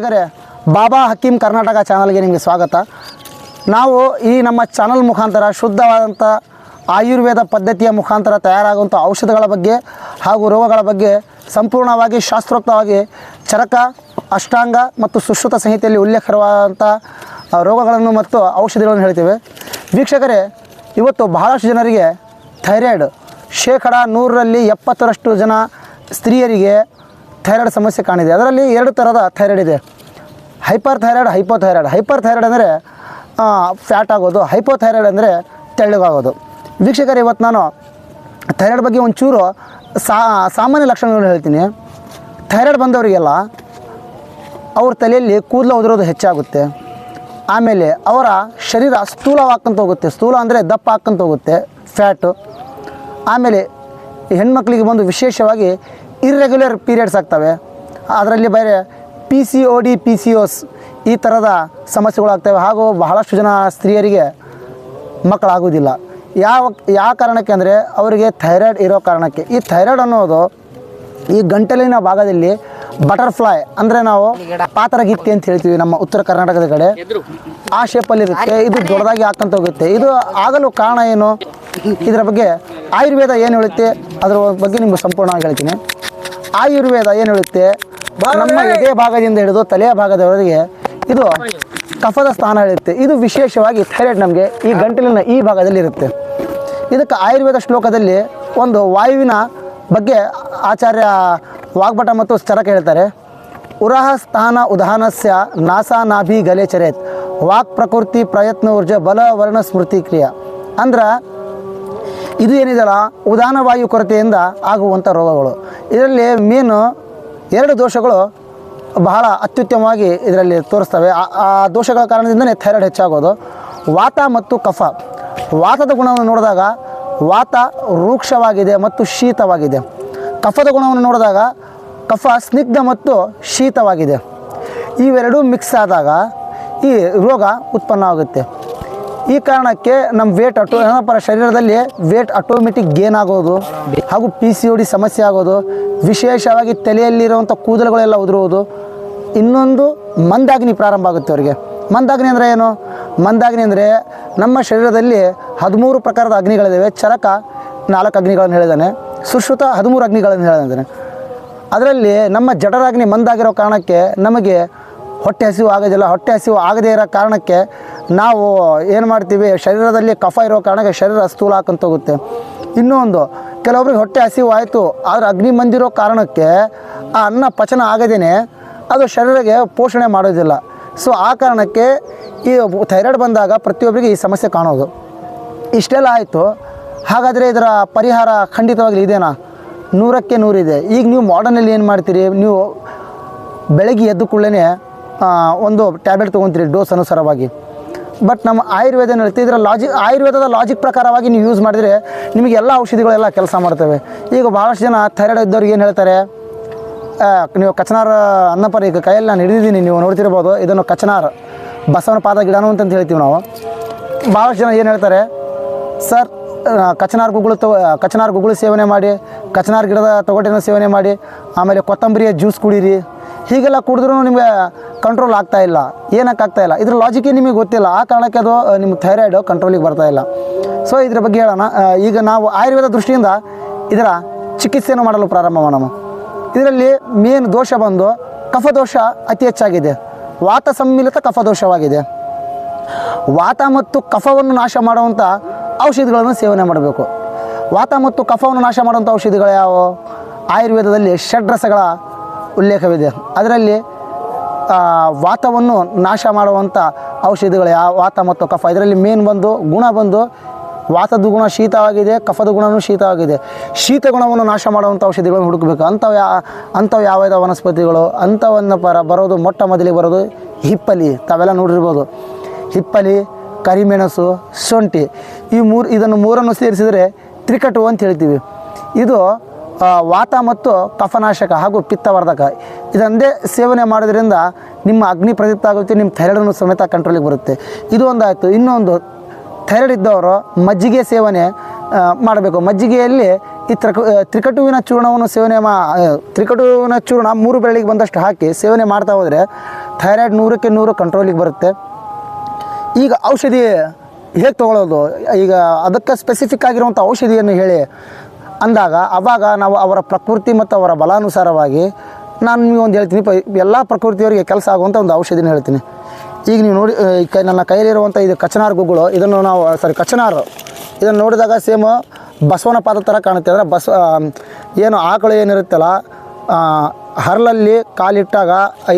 ವೀಕ್ಷಕರೇ, ಬಾಬಾ ಹಕೀಂ ಕರ್ನಾಟಕ ಚಾನಲ್ಗೆ ನಿಮಗೆ ಸ್ವಾಗತ. ನಾವು ಈ ನಮ್ಮ ಚಾನಲ್ ಮುಖಾಂತರ ಶುದ್ಧವಾದಂಥ ಆಯುರ್ವೇದ ಪದ್ಧತಿಯ ಮುಖಾಂತರ ತಯಾರಾಗುವಂಥ ಔಷಧಗಳ ಬಗ್ಗೆ ಹಾಗೂ ರೋಗಗಳ ಬಗ್ಗೆ ಸಂಪೂರ್ಣವಾಗಿ ಶಾಸ್ತ್ರೋಕ್ತವಾಗಿ ಚರಕ, ಅಷ್ಟಾಂಗ ಮತ್ತು ಸುಶ್ರುತ ಸಂಹಿತೆಯಲ್ಲಿ ಉಲ್ಲೇಖವಾದಂಥ ರೋಗಗಳನ್ನು ಮತ್ತು ಔಷಧಿಗಳನ್ನು ಹೇಳ್ತೇವೆ. ವೀಕ್ಷಕರೇ, ಇವತ್ತು ಬಹಳಷ್ಟು ಜನರಿಗೆ ಥೈರಾಯ್ಡ್ ಶೇಕಡ ನೂರರಲ್ಲಿ ಎಪ್ಪತ್ತರಷ್ಟು ಜನ ಸ್ತ್ರೀಯರಿಗೆ ಥೈರಾಯ್ಡ್ ಸಮಸ್ಯೆ ಕಾಣಿದೆ. ಅದರಲ್ಲಿ ಎರಡು ಥರದ ಥೈರಾಯ್ಡ್ ಇದೆ. Hyper thyroid hypo thyroid hyper thyroid ಅಂದರೆ ಫ್ಯಾಟ್ ಆಗೋದು. ಹೈಪೋ ಥೈರಾಯ್ಡ್ ಅಂದರೆ ತೆಳ್ಳಗಾಗೋದು. ವೀಕ್ಷಕರು, ಇವತ್ತು ನಾನು ಥೈರಾಯ್ಡ್ ಬಗ್ಗೆ ಒಂಚೂರು ಸಾಮಾನ್ಯ ಲಕ್ಷಣಗಳನ್ನು ಹೇಳ್ತೀನಿ. ಥೈರಾಯ್ಡ್ ಬಂದವರಿಗೆಲ್ಲ ಅವ್ರ ತಲೆಯಲ್ಲಿ ಕೂದಲು ಉದುರೋದು ಹೆಚ್ಚಾಗುತ್ತೆ. ಆಮೇಲೆ ಅವರ ಶರೀರ ಸ್ಥೂಲವಾಗ್ಕೊಂತ ಹೋಗುತ್ತೆ. ಸ್ಥೂಲ ಅಂದರೆ ದಪ್ಪ ಹಾಕ್ಕಂತ ಹೋಗುತ್ತೆ ಫ್ಯಾಟು ಆಮೇಲೆ ಹೆಣ್ಮಕ್ಳಿಗೆ ಬಂದು ವಿಶೇಷವಾಗಿ ಇರ್ರೆಗ್ಯುಲರ್ ಪೀರಿಯಡ್ಸ್ ಆಗ್ತವೆ. ಅದರಲ್ಲಿ ಬೇರೆ P C O D P C O S ಈ ಥರದ ಸಮಸ್ಯೆಗಳಾಗ್ತವೆ ಹಾಗೂ ಬಹಳಷ್ಟು ಜನ ಸ್ತ್ರೀಯರಿಗೆ ಮಕ್ಕಳಾಗುವುದಿಲ್ಲ. ಯಾವ ಯಾವ ಕಾರಣಕ್ಕೆ ಅಂದರೆ ಅವರಿಗೆ ಥೈರಾಯ್ಡ್ ಇರೋ ಕಾರಣಕ್ಕೆ. ಈ ಥೈರಾಯ್ಡ್ ಅನ್ನೋದು ಈ ಗಂಟಲಿನ ಭಾಗದಲ್ಲಿ ಬಟರ್ಫ್ಲೈ ಅಂದರೆ ನಾವು ಪಾತರಗಿತ್ತಿ ಅಂತ ಹೇಳ್ತೀವಿ ನಮ್ಮ ಉತ್ತರ ಕರ್ನಾಟಕದ ಕಡೆ. ಆ ಶೇಪಲ್ಲಿ ಇರುತ್ತೆ. ಇದು ದೊಡ್ಡದಾಗಿ ಹಾಕಂತ ಹೋಗುತ್ತೆ. ಇದು ಆಗಲು ಕಾರಣ ಏನು? ಇದರ ಬಗ್ಗೆ ಆಯುರ್ವೇದ ಏನು ಹೇಳುತ್ತೆ? ಅದರ ಬಗ್ಗೆ ನಿಮ್ಗೆ ಸಂಪೂರ್ಣವಾಗಿ ಹೇಳ್ತೀನಿ. ಆಯುರ್ವೇದ ಏನು ಹೇಳುತ್ತೆ? ನಮ್ಮ ಎದೆ ಭಾಗದಿಂದ ಹಿಡಿದು ತಲೆಯ ಭಾಗದವರೆಗೆ ಇದು ಕಫದ ಸ್ಥಾನ ಹೇಳುತ್ತೆ. ಇದು ವಿಶೇಷವಾಗಿ ಥೈರಾಯ್ಡ್ ನಮಗೆ ಈ ಗಂಟಲಿನ ಈ ಭಾಗದಲ್ಲಿ ಇರುತ್ತೆ. ಇದಕ್ಕೆ ಆಯುರ್ವೇದ ಶ್ಲೋಕದಲ್ಲಿ ಒಂದು ವಾಯುವಿನ ಬಗ್ಗೆ ಆಚಾರ್ಯ ವಾಗ್ಭಟ ಮತ್ತು ಚರಕ ಹೇಳ್ತಾರೆ. ಉರಹ ಸ್ಥಾನ ಉದಾಹನಸ್ಯ ನಾಸಾ ನಾಭಿ ಗಲೆ ಚರೇತ್. ವಾಕ್ ಪ್ರಕೃತಿ ಪ್ರಯತ್ನ ಊರ್ಜ ಬಲ ವರ್ಣ ಸ್ಮೃತಿ ಕ್ರಿಯಾ. ಅಂದ್ರೆ ಇದು ಏನಿದೆಯಲ್ಲ ಉದಾನ ವಾಯು ಕೊರತೆಯಿಂದ ಆಗುವಂಥ ರೋಗಗಳು. ಇದರಲ್ಲಿ ಮೇನು ಎರಡು ದೋಷಗಳು ಬಹಳ ಅತ್ಯುತ್ತಮವಾಗಿ ಇದರಲ್ಲಿ ತೋರಿಸ್ತವೆ. ಆ- ಆ ದೋಷಗಳ ಕಾರಣದಿಂದನೇ ಥೈರಾಯ್ಡ್ ಹೆಚ್ಚಾಗೋದು. ವಾತ ಮತ್ತು ಕಫ. ವಾತದ ಗುಣವನ್ನು ನೋಡಿದಾಗ ವಾತ ರೂಕ್ಷವಾಗಿದೆ ಮತ್ತು ಶೀತವಾಗಿದೆ. ಕಫದ ಗುಣವನ್ನು ನೋಡಿದಾಗ ಕಫ ಸ್ನಿಗ್ಧ ಮತ್ತು ಶೀತವಾಗಿದೆ. ಇವೆರಡೂ ಮಿಕ್ಸ್ ಆದಾಗ ಈ ರೋಗ ಉತ್ಪನ್ನ ಆಗುತ್ತೆ. ಈ ಕಾರಣಕ್ಕೆ ನಮ್ಮ ವೇಟ್ ಅಟೋ ಏನಪ್ಪ ಶರೀರದಲ್ಲಿ ವೇಟ್ ಆಟೋಮೆಟಿಕ್ ಗೇನ್ ಆಗೋದು ಹಾಗೂ ಪಿ ಸಿ ಡಿ ಸಮಸ್ಯೆ ಆಗೋದು ವಿಶೇಷವಾಗಿ ತಲೆಯಲ್ಲಿರುವಂಥ ಕೂದಲುಗಳೆಲ್ಲ ಉದುರುವುದು ಇನ್ನೊಂದು ಮಂದಾಗ್ನಿ ಪ್ರಾರಂಭ ಆಗುತ್ತೆ ಅವರಿಗೆ. ಮಂದಾಗ್ನಿ ಅಂದರೆ ಏನು? ಮಂದಾಗ್ನಿ ಅಂದರೆ ನಮ್ಮ ಶರೀರದಲ್ಲಿ ಹದಿಮೂರು ಪ್ರಕಾರದ ಅಗ್ನಿಗಳಿದ್ದಾವೆ ಚರಕ ನಾಲ್ಕು ಅಗ್ನಿಗಳನ್ನು ಹೇಳಿದ್ದಾನೆ ಸುಶ್ರುತ ಹದಿಮೂರು ಅಗ್ನಿಗಳನ್ನು ಹೇಳಿದ್ದಾನೆ ಅದರಲ್ಲಿ ನಮ್ಮ ಜಠರಾಗ್ನಿ ಮಂದಾಗಿರೋ ಕಾರಣಕ್ಕೆ ನಮಗೆ ಹೊಟ್ಟೆ ಹಸಿವು ಆಗೋದಿಲ್ಲ. ಹೊಟ್ಟೆ ಹಸಿವು ಆಗದೇ ಇರೋ ಕಾರಣಕ್ಕೆ ನಾವು ಏನು ಮಾಡ್ತೀವಿ? ಶರೀರದಲ್ಲಿ ಕಫ ಇರೋ ಕಾರಣಕ್ಕೆ ಶರೀರ ಸ್ಥೂಲ ಹಾಕಂತ ಹೋಗುತ್ತೆ. ಇನ್ನೂ ಒಂದು, ಕೆಲವೊಬ್ರಿಗೆ ಹೊಟ್ಟೆ ಹಸಿವು ಆಯಿತು, ಆದರೆ ಅಗ್ನಿ ಮಂದಿರೋ ಕಾರಣಕ್ಕೆ ಆ ಅನ್ನ ಪಚನ ಆಗದೇನೆ ಅದು ಶರೀರಕ್ಕೆ ಪೋಷಣೆ ಮಾಡೋದಿಲ್ಲ. ಸೊ ಆ ಕಾರಣಕ್ಕೆ ಈ ಥೈರಾಯ್ಡ್ ಬಂದಾಗ ಪ್ರತಿಯೊಬ್ಬರಿಗೆ ಈ ಸಮಸ್ಯೆ ಕಾಣೋದು. ಇಷ್ಟೆಲ್ಲ ಆಯಿತು. ಹಾಗಾದರೆ ಇದರ ಪರಿಹಾರ ಖಂಡಿತವಾಗ್ಲೂ ಇದೇನಾ? ನೂರಕ್ಕೆ ನೂರಿದೆ ಈಗ ನೀವು ಮಾಡರ್ನಲ್ಲಿ ಏನು ಮಾಡ್ತೀರಿ? ನೀವು ಬೆಳಗ್ಗೆ ಎದ್ದು ಕೂಡಲೇ ಒಂದು ಟ್ಯಾಬ್ಲೆಟ್ ತೊಗೊತೀರಿ ಡೋಸ್ ಅನುಸಾರವಾಗಿ. ಬಟ್ ನಮ್ಮ ಆಯುರ್ವೇದ ಹೇಳ್ತೀವಿ, ಇದರ ಲಾಜಿಕ್ ಆಯುರ್ವೇದದ ಲಾಜಿಕ್ ಪ್ರಕಾರವಾಗಿ ನೀವು ಯೂಸ್ ಮಾಡಿದರೆ ನಿಮಗೆ ಎಲ್ಲ ಔಷಧಿಗಳೆಲ್ಲ ಕೆಲಸ ಮಾಡ್ತವೆ. ಈಗ ಭಾಳಷ್ಟು ಜನ ಥೈರಾಯ್ಡ್ ಇದ್ದವ್ರಿಗೆ ಏನು ಹೇಳ್ತಾರೆ ನೀವು ಕಚನಾರ ಅನ್ನಪರ, ಈಗ ಕೈಯಲ್ಲಿ ನಾನು ಹಿಡಿದಿದ್ದೀನಿ, ನೀವು ನೋಡ್ತಿರ್ಬೋದು, ಇದನ್ನು ಕಚನಾರ್ ಬಸವನ ಪಾದ ಗಿಡನು ಅಂತಂತ ಹೇಳ್ತೀವಿ ನಾವು. ಭಾಳಷ್ಟು ಜನ ಏನು ಹೇಳ್ತಾರೆ, ಸರ್ ಕಚನಾರ್ ಗುಗ್ಗಳು ತೊ ಕಚನಾರ್ ಗುಗ್ಗಳು ಸೇವನೆ ಮಾಡಿ, ಕಚನಾರ್ ಗಿಡದ ತೊಗಟೆನ ಸೇವನೆ ಮಾಡಿ, ಆಮೇಲೆ ಕೊತ್ತಂಬರಿಯ ಜ್ಯೂಸ್ ಕುಡೀರಿ ಹೀಗೆಲ್ಲ ಕುಡಿದ್ರೂ ನಿಮಗೆ ಕಂಟ್ರೋಲ್ ಆಗ್ತಾ ಇಲ್ಲ, ಏನಕ್ಕೆ ಆಗ್ತಾ ಇಲ್ಲ? ಇದ್ರ ಲಾಜಿಕೇ ನಿಮಗೆ ಗೊತ್ತಿಲ್ಲ, ಆ ಕಾರಣಕ್ಕೆ ಅದು ನಿಮ್ಮ ಥೈರಾಯ್ಡು ಕಂಟ್ರೋಲಿಗೆ ಬರ್ತಾ ಇಲ್ಲ. ಸೊ ಇದ್ರ ಬಗ್ಗೆ ಹೇಳೋಣ. ಈಗ ನಾವು ಆಯುರ್ವೇದ ದೃಷ್ಟಿಯಿಂದ ಇದರ ಚಿಕಿತ್ಸೆಯನ್ನು ಮಾಡಲು ಪ್ರಾರಂಭ ಮಾಡೋಣ. ಇದರಲ್ಲಿ ಮೇನ್ ದೋಷ ಬಂದು, ಕಫದೋಷ ಅತಿ ಹೆಚ್ಚಾಗಿದೆ. ವಾತ ಸಮ್ಮಿಲಿತ ಕಫದೋಷವಾಗಿದೆ. ವಾತ ಮತ್ತು ಕಫವನ್ನು ನಾಶ ಮಾಡುವಂಥ ಔಷಧಿಗಳನ್ನು ಸೇವನೆ ಮಾಡಬೇಕು. ವಾತ ಮತ್ತು ಕಫವನ್ನು ನಾಶ ಮಾಡುವಂಥ ಔಷಧಿಗಳು ಯಾವುವು ಆಯುರ್ವೇದದಲ್ಲಿ ಷಡ್ರಸಗಳ ಉಲ್ಲೇಖವಿದೆ. ಅದರಲ್ಲಿ ವಾತವನ್ನು ನಾಶ ಮಾಡುವಂಥ ಔಷಧಿಗಳು ಯಾವ, ವಾತ ಮತ್ತು ಕಫ. ಇದರಲ್ಲಿ ಮೇನ್ ಬಂದು ಗುಣ ಬಂದು ವಾತದ ಗುಣ ಶೀತವಾಗಿದೆ ಕಫದ ಗುಣವೂ ಶೀತವಾಗಿದೆ. ಶೀತ ಗುಣವನ್ನು ನಾಶ ಮಾಡುವಂಥ ಔಷಧಿಗಳನ್ನು ಹುಡುಕಬೇಕು. ಅಂಥವು ಯಾ, ಅಂಥವು ಯಾವ ವನಸ್ಪತಿಗಳು? ಅಂಥವನ್ನು ಪರ ಬರೋದು, ಮೊಟ್ಟ ಮೊದಲಿಗೆ ಬರೋದು ಹಿಪ್ಪಲಿ. ತಾವೆಲ್ಲ ನೋಡಿರ್ಬೋದು. ಹಿಪ್ಪಲಿ, ಕರಿಮೆಣಸು, ಶುಂಠಿ. ಈ ಮೂರು, ಇದನ್ನು ಮೂರನ್ನು ಸೇರಿಸಿದರೆ ತ್ರಿಕಟು ಅಂತ ಹೇಳ್ತೀವಿ. ಇದು ವಾತ ಮತ್ತು ಕಫನಾಶಕ ಹಾಗೂ ಪಿತ್ತವರ್ಧಕ. ಇದೊಂದೇ ಸೇವನೆ ಮಾಡೋದ್ರಿಂದ ನಿಮ್ಮ ಅಗ್ನಿ ಪ್ರದೀಪ್ತ ಆಗುತ್ತೆ, ನಿಮ್ಮ ಥೈರಾಯ್ಡನ್ನು ಸಮೇತ ಕಂಟ್ರೋಲಿಗೆ ಬರುತ್ತೆ. ಇದು ಒಂದಾಯಿತು. ಇನ್ನೊಂದು, ಥೈರಾಯ್ಡ್ ಇದ್ದವರು ಮಜ್ಜಿಗೆ ಸೇವನೆ ಮಾಡಬೇಕು. ಮಜ್ಜಿಗೆಯಲ್ಲಿ ಈ ತ್ರಕ ತ್ರಿಕಟುವಿನ ಚೂರ್ಣವನ್ನು ಸೇವನೆ ಮಾ ತ್ರಿಕಟುವಿನ ಚೂರ್ಣ ಮೂರು ಬೆಳ್ಳಿಗೆ ಬಂದಷ್ಟು ಹಾಕಿ ಸೇವನೆ ಮಾಡ್ತಾ ಹೋದರೆ ಥೈರಾಯ್ಡ್ ನೂರಕ್ಕೆ ನೂರು ಕಂಟ್ರೋಲಿಗೆ ಬರುತ್ತೆ. ಈಗ ಔಷಧಿ ಹೇಗೆ ತೊಗೊಳ್ಳೋದು ಈಗ ಅದಕ್ಕೆ ಸ್ಪೆಸಿಫಿಕ್ ಆಗಿರುವಂಥ ಔಷಧಿಯನ್ನು ಹೇಳಿ. ಅಂದಾಗ ಅವಾಗ ನಾವು ಅವರ ಪ್ರಕೃತಿ ಮತ್ತು ಅವರ ಬಲಾನುಸಾರವಾಗಿ ನಾನು ನಿಮಗೆ ಒಂದು ಹೇಳ್ತೀನಿ, ಪ ಎಲ್ಲ ಪ್ರಕೃತಿಯವರಿಗೆ ಕೆಲಸ ಆಗುವಂಥ ಒಂದು ಔಷಧಿನ ಹೇಳ್ತೀನಿ. ಈಗ ನೀವು ನೋಡಿ ಕೈ ನನ್ನ ಕೈಯಲ್ಲಿರುವಂಥ ಇದು ಕಚನಾರ್ ಗುಗ್ಗಳು, ಇದನ್ನು ನಾವು ಸಾರಿ ಕಚನಾರು. ಇದನ್ನು ನೋಡಿದಾಗ ಸೇಮ್ ಬಸವನ ಪಾದ ಥರ ಕಾಣುತ್ತೆ. ಅಂದರೆ ಬಸ ಏನು ಆಕಳು ಏನಿರುತ್ತಲ್ಲ ಹರಳಲ್ಲಿ ಕಾಲಿಟ್ಟಾಗ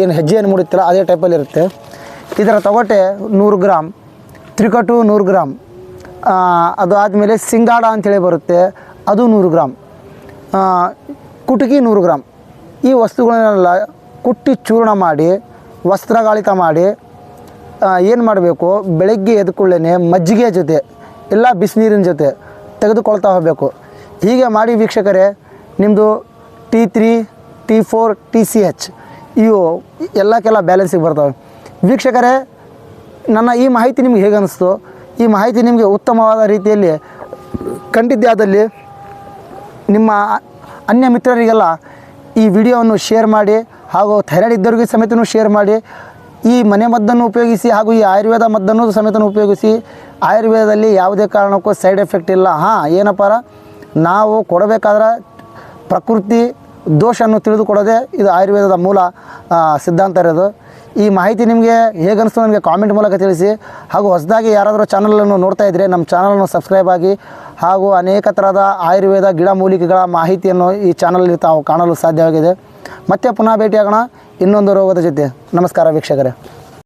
ಏನು ಹೆಜ್ಜೆ ಏನು ಮೂಡುತ್ತಲ್ಲ, ಅದೇ ಟೈಪಲ್ಲಿ ಇರುತ್ತೆ. ಇದರ ತೊಗಟೆ ನೂರು ಗ್ರಾಮ್ ತ್ರಿಕಟು ನೂರು ಗ್ರಾಮ್ ಅದು ಆದಮೇಲೆ ಸಿಂಗಾಡ ಅಂತೇಳಿ ಬರುತ್ತೆ. ಅದು ನೂರು ಗ್ರಾಮ್. ಕುಟುಕಿ ನೂರು ಗ್ರಾಮ್. ಈ ವಸ್ತುಗಳನ್ನೆಲ್ಲ ಕುಟ್ಟಿ ಚೂರ್ಣ ಮಾಡಿ ವಸ್ತ್ರಗಾಳಿತ ಮಾಡಿ ಏನು ಮಾಡಬೇಕು? ಬೆಳಗ್ಗೆ ಎದ್ಕೊಳ್ಳೇನೆ ಮಜ್ಜಿಗೆ ಜೊತೆ ಇಲ್ಲ ಬಿಸಿನೀರಿನ ಜೊತೆ ತೆಗೆದುಕೊಳ್ತಾ ಹೋಗಬೇಕು. ಹೀಗೆ ಮಾಡಿ ವೀಕ್ಷಕರೇ ನಿಮ್ಮದು T three T four T C H ಇವು ಎಲ್ಲಕ್ಕೆಲ್ಲ ಬ್ಯಾಲೆನ್ಸಿಗೆ ಬರ್ತವೆ. ವೀಕ್ಷಕರೇ, ನನ್ನ ಈ ಮಾಹಿತಿ ನಿಮ್ಗೆ ಹೇಗೆ ಅನ್ನಿಸ್ತು ಈ ಮಾಹಿತಿ ನಿಮಗೆ ಉತ್ತಮವಾದ ರೀತಿಯಲ್ಲಿ ಕಂಡಿದ್ದೇ ಆದಲ್ಲಿ ನಿಮ್ಮ ಅನ್ಯ ಮಿತ್ರರಿಗೆಲ್ಲ ಈ ವಿಡಿಯೋವನ್ನು ಶೇರ್ ಮಾಡಿ ಹಾಗೂ ಥೈರಾಯ್ಡ್ ಇದ್ದವರಿಗೆ ಸಮೇತನೂ ಶೇರ್ ಮಾಡಿ, ಈ ಮನೆ ಮದ್ದನ್ನು ಉಪಯೋಗಿಸಿ ಹಾಗೂ ಈ ಆಯುರ್ವೇದ ಮದ್ದನ್ನು ಸಮೇತನೂ ಉಪಯೋಗಿಸಿ, ಆಯುರ್ವೇದದಲ್ಲಿ ಯಾವುದೇ ಕಾರಣಕ್ಕೂ ಸೈಡ್ ಎಫೆಕ್ಟ್ ಇಲ್ಲ. ಹಾಂ ಏನಪ್ಪಾರ ನಾವು ಕೊಡಬೇಕಾದ್ರೆ ಪ್ರಕೃತಿ ದೋಷವನ್ನು ತಿಳಿದುಕೊಡೋದೇ ಇದು ಆಯುರ್ವೇದದ ಮೂಲ ಸಿದ್ಧಾಂತ ಇರೋದು. ಈ ಮಾಹಿತಿ ನಿಮಗೆ ಹೇಗೆ ಅನಿಸ್ತು ನನಗೆ ಕಾಮೆಂಟ್ ಮೂಲಕ ತಿಳಿಸಿ. ಹಾಗೂ ಹೊಸದಾಗಿ ಯಾರಾದರೂ ಚಾನಲನ್ನು ನೋಡ್ತಾ ಇದ್ದರೆ ನಮ್ಮ ಚಾನಲನ್ನು ಸಬ್ಸ್ಕ್ರೈಬ್ ಆಗಿ ಹಾಗೂ ಅನೇಕ ಥರದ ಆಯುರ್ವೇದ ಗಿಡಮೂಲಿಕೆಗಳ ಮಾಹಿತಿಯನ್ನು ಈ ಚಾನಲಲ್ಲಿ ತಾವು ಕಾಣಲು ಸಾಧ್ಯವಾಗಿದೆ. ಮತ್ತೆ ಪುನಃ ಭೇಟಿಯಾಗೋಣ. ಇನ್ನೊಂದು ರೋಗದ ಜೊತೆ. ನಮಸ್ಕಾರ ವೀಕ್ಷಕರೇ.